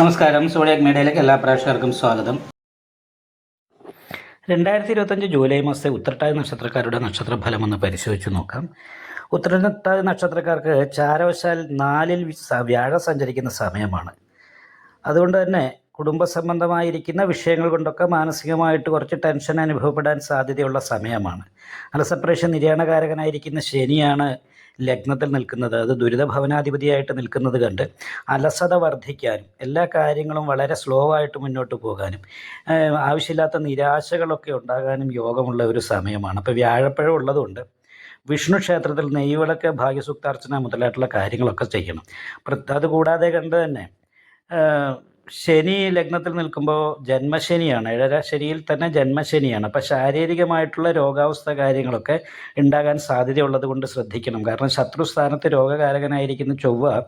നമസ്കാരം. സോഡിയാക് മീഡിയയിലേക്ക് എല്ലാ പ്രേക്ഷകർക്കും സ്വാഗതം. രണ്ടായിരത്തി ഇരുപത്തഞ്ച് ജൂലൈ മാസത്തെ ഉത്രട്ടാതി നക്ഷത്രക്കാരുടെ നക്ഷത്രഫലം ഒന്ന് പരിശോധിച്ച് നോക്കാം. ഉത്രട്ടാതി നക്ഷത്രക്കാർക്ക് ചാരവശാൽ നാലിൽ വ്യാഴം സഞ്ചരിക്കുന്ന സമയമാണ്. അതുകൊണ്ട് തന്നെ കുടുംബ സംബന്ധമായിരിക്കുന്ന വിഷയങ്ങൾ കൊണ്ടൊക്കെ മാനസികമായിട്ട് കുറച്ച് ടെൻഷൻ അനുഭവപ്പെടാൻ സാധ്യതയുള്ള സമയമാണ്. അലസപ്രേഷൻ നിര്യാണകാരകനായിരിക്കുന്ന ശനിയാണ് ലഗ്നത്തിൽ നിൽക്കുന്നത്. അത് ദുരിതഭവനാധിപതിയായിട്ട് നിൽക്കുന്നത് കണ്ട് അലസത വർദ്ധിക്കാനും എല്ലാ കാര്യങ്ങളും വളരെ സ്ലോ ആയിട്ട് മുന്നോട്ട് പോകാനും ആവശ്യമില്ലാത്ത നിരാശകളൊക്കെ ഉണ്ടാകാനും യോഗമുള്ള ഒരു സമയമാണ്. അപ്പോൾ വ്യാഴപ്പഴം ഉള്ളതുകൊണ്ട് വിഷ്ണു ക്ഷേത്രത്തിൽ നെയ്വിളക്ക് ഭാഗ്യസൂക്താർച്ചന മുതലായിട്ടുള്ള കാര്യങ്ങളൊക്കെ ചെയ്യണം. അതുകൂടാതെ കണ്ട് തന്നെ ശനി ലഗ്നത്തിൽ നിൽക്കുമ്പോൾ ജന്മശനിയാണ്. ഏഴര ശനിയിൽ തന്നെ ജന്മശനിയാണ്. അപ്പം ശാരീരികമായിട്ടുള്ള രോഗാവസ്ഥ കാര്യങ്ങളൊക്കെ ഉണ്ടാകാൻ സാധ്യതയുള്ളത് കൊണ്ട് ശ്രദ്ധിക്കണം. കാരണം ശത്രുസ്ഥാനത്ത് രോഗകാരകനായിരിക്കുന്ന ചൊവ്വ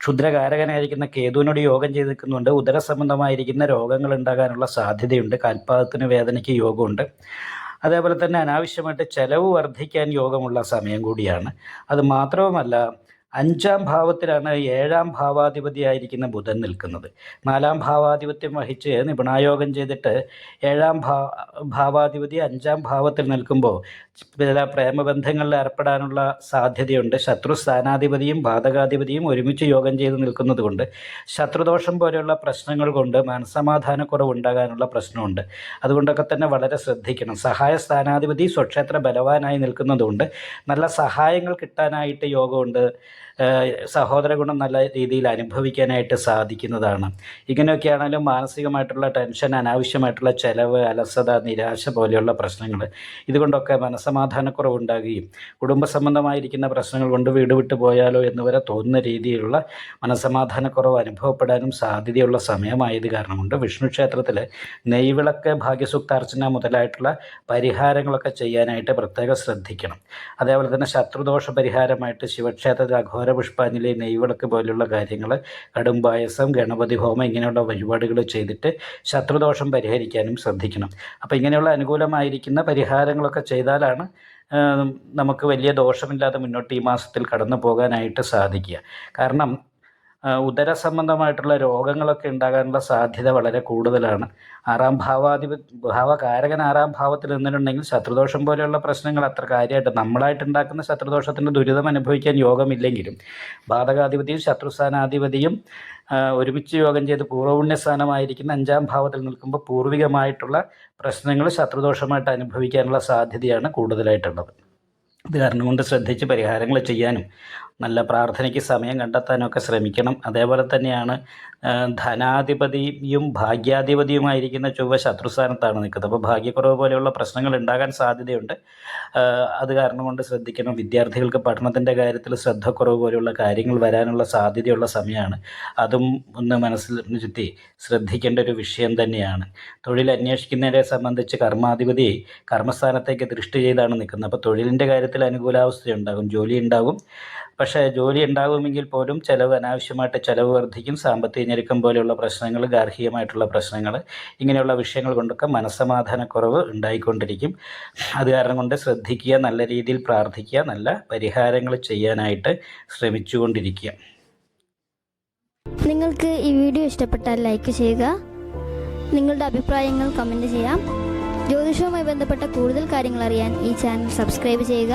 ക്ഷുദ്രകാരകനായിരിക്കുന്ന കേതുവിനോട് യോഗം ചെയ്ത് നിൽക്കുന്നുണ്ട് ഉദര സംബന്ധമായിരിക്കുന്ന രോഗങ്ങൾ ഉണ്ടാകാനുള്ള സാധ്യതയുണ്ട്. കാൽപാദത്തിന് വേദനയ്ക്ക് യോഗമുണ്ട്. അതേപോലെ തന്നെ അനാവശ്യമായിട്ട് ചെലവ് വർദ്ധിക്കാൻ യോഗമുള്ള സമയം കൂടിയാണ്. അത് മാത്രവുമല്ല അഞ്ചാം ഭാവത്തിലാണ് ഏഴാം ഭാവാധിപതിയായിരിക്കുന്ന ബുധൻ നിൽക്കുന്നത്. നാലാം ഭാവാധിപത്യം വഹിച്ച് നിപുണായോഗം ചെയ്തിട്ട് ഏഴാം ഭാ ഭാവാധിപതി അഞ്ചാം ഭാവത്തിൽ നിൽക്കുമ്പോൾ ചില പ്രേമബന്ധങ്ങളിൽ ഏർപ്പെടാനുള്ള സാധ്യതയുണ്ട്. ശത്രു സ്ഥാനാധിപതിയും ബാധകാധിപതിയും ഒരുമിച്ച് യോഗം ചെയ്ത് നിൽക്കുന്നത് കൊണ്ട് ശത്രുദോഷം പോലെയുള്ള പ്രശ്നങ്ങൾ കൊണ്ട് മനസമാധാനക്കുറവ് ഉണ്ടാകാനുള്ള പ്രശ്നമുണ്ട്. അതുകൊണ്ടൊക്കെ തന്നെ വളരെ ശ്രദ്ധിക്കണം. സഹായ സ്ഥാനാധിപതി സ്വക്ഷേത്ര ബലവാനായി നിൽക്കുന്നതുകൊണ്ട് നല്ല സഹായങ്ങൾ കിട്ടാനായിട്ട് യോഗമുണ്ട്. സഹോദര ഗുണം നല്ല രീതിയിൽ അനുഭവിക്കാനായിട്ട് സാധിക്കുന്നതാണ്. ഇങ്ങനെയൊക്കെയാണെങ്കിലും മാനസികമായിട്ടുള്ള ടെൻഷൻ അനാവശ്യമായിട്ടുള്ള ചെലവ് അലസത നിരാശ പോലെയുള്ള പ്രശ്നങ്ങൾ ഇതുകൊണ്ടൊക്കെ മനസ്സമാധാനക്കുറവുണ്ടാകുകയും കുടുംബ സംബന്ധമായിരിക്കുന്ന പ്രശ്നങ്ങൾ കൊണ്ട് വീട് വിട്ടു പോയാലോ എന്ന് വരെ തോന്നുന്ന രീതിയിലുള്ള മനസ്സമാധാനക്കുറവ് അനുഭവപ്പെടാനും സാധ്യതയുള്ള സമയമായത് കാരണമുണ്ട്. വിഷ്ണു ക്ഷേത്രത്തിൽ നെയ്വിളക്ക് ഭാഗ്യസൂക്താർച്ചന മുതലായിട്ടുള്ള പരിഹാരങ്ങളൊക്കെ ചെയ്യാനായിട്ട് പ്രത്യേകം ശ്രദ്ധിക്കണം. അതേപോലെ തന്നെ ശത്രുദോഷ പരിഹാരമായിട്ട് ശിവക്ഷേത്രത്തിൽ അഘോര പുഷ്പാഞ്ജലി നെയ്വിളക്ക് പോലെയുള്ള കാര്യങ്ങൾ കടും പായസം ഗണപതി ഹോമം ഇങ്ങനെയുള്ള വഴിപാടുകൾ ചെയ്തിട്ട് ശത്രുദോഷം പരിഹരിക്കാനും ശ്രദ്ധിക്കണം. അപ്പോൾ ഇങ്ങനെയുള്ള അനുകൂലമായിരിക്കുന്ന പരിഹാരങ്ങളൊക്കെ ചെയ്താലാണ് നമുക്ക് വലിയ ദോഷമില്ലാതെ മുന്നോട്ട് ഈ മാസത്തിൽ കടന്നു പോകാനായിട്ട് സാധിക്കുക. കാരണം ഉദര സംബന്ധമായിട്ടുള്ള രോഗങ്ങളൊക്കെ ഉണ്ടാകാനുള്ള സാധ്യത വളരെ കൂടുതലാണ്. ആറാം ഭാവാധിപ ഭാവകാരകൻ ആറാം ഭാവത്തിൽ നിന്നിട്ടുണ്ടെങ്കിൽ ശത്രുദോഷം പോലെയുള്ള പ്രശ്നങ്ങൾ അത്ര കാര്യമായിട്ട് നമ്മളായിട്ട് ഉണ്ടാക്കുന്ന ശത്രുദോഷത്തിന്റെ ദുരിതം അനുഭവിക്കാൻ യോഗമില്ലെങ്കിലും ബാധകാധിപതിയും ശത്രുസ്ഥാനാധിപതിയും ഒരുമിച്ച് യോഗം ചെയ്ത് പൂർവപുണ്യസ്ഥാനമായിരിക്കുന്ന അഞ്ചാം ഭാവത്തിൽ നിൽക്കുമ്പോൾ പൂർവികമായിട്ടുള്ള പ്രശ്നങ്ങൾ ശത്രുദോഷമായിട്ട് അനുഭവിക്കാനുള്ള സാധ്യതയാണ് കൂടുതലായിട്ടുള്ളത്. ഇത് കാരണം കൊണ്ട് ശ്രദ്ധിച്ച് പരിഹാരങ്ങൾ ചെയ്യാനും നല്ല പ്രാർത്ഥനയ്ക്ക് സമയം കണ്ടെത്താനൊക്കെ ശ്രമിക്കണം. അതേപോലെ തന്നെയാണ് ധനാധിപതിയും ഭാഗ്യാധിപതിയുമായിരിക്കുന്ന ചൊവ്വ ശത്രുസ്ഥാനത്താണ് നിൽക്കുന്നത്. അപ്പോൾ ഭാഗ്യക്കുറവ് പോലെയുള്ള പ്രശ്നങ്ങൾ ഉണ്ടാകാൻ സാധ്യതയുണ്ട്. അത് കാരണം കൊണ്ട് ശ്രദ്ധിക്കണം. വിദ്യാർത്ഥികൾക്ക് പഠനത്തിന്റെ കാര്യത്തിൽ ശ്രദ്ധക്കുറവ് പോലെയുള്ള കാര്യങ്ങൾ വരാനുള്ള സാധ്യതയുള്ള സമയമാണ്. അതും ഒന്ന് മനസ്സിൽ ചുറ്റി ശ്രദ്ധിക്കേണ്ട ഒരു വിഷയം തന്നെയാണ്. തൊഴിൽ അന്വേഷിക്കുന്നതിനെ സംബന്ധിച്ച് കർമാധിപതി കർമ്മസ്ഥാനത്തേക്ക് ദൃഷ്ടി ചെയ്താണ് നിൽക്കുന്നത്. അപ്പോൾ തൊഴിലിന്റെ കാര്യത്തിൽ അനുകൂലാവസ്ഥയുണ്ടാകും ജോലി ഉണ്ടാകും. പക്ഷേ ജോലി ഉണ്ടാകുമെങ്കിൽ പോലും ചിലവ് അനാവശ്യമായിട്ട് ചിലവ് വർദ്ധിക്കും. സാമ്പത്തിക ഞെരുക്കം പോലെയുള്ള പ്രശ്നങ്ങൾ ഗാർഹികമായിട്ടുള്ള പ്രശ്നങ്ങൾ ഇങ്ങനെയുള്ള വിഷയങ്ങൾ കൊണ്ടൊക്കെ മനസ്സമാധാനക്കുറവ് ഉണ്ടായിക്കൊണ്ടിരിക്കും. അത് കാരണം കൊണ്ട് ശ്രദ്ധിക്കുക നല്ല രീതിയിൽ പ്രാർത്ഥിക്കുക നല്ല പരിഹാരങ്ങൾ ചെയ്യാനായിട്ട് ശ്രമിച്ചുകൊണ്ടിരിക്കുക. നിങ്ങൾക്ക് ഈ വീഡിയോ ഇഷ്ടപ്പെട്ടാൽ ലൈക്ക് ചെയ്യുക. നിങ്ങളുടെ അഭിപ്രായങ്ങൾ കമന്റ് ചെയ്യാം. ജ്യോതിഷവുമായി ബന്ധപ്പെട്ട കൂടുതൽ കാര്യങ്ങൾ അറിയാൻ ഈ ചാനൽ സബ്സ്ക്രൈബ് ചെയ്യുക.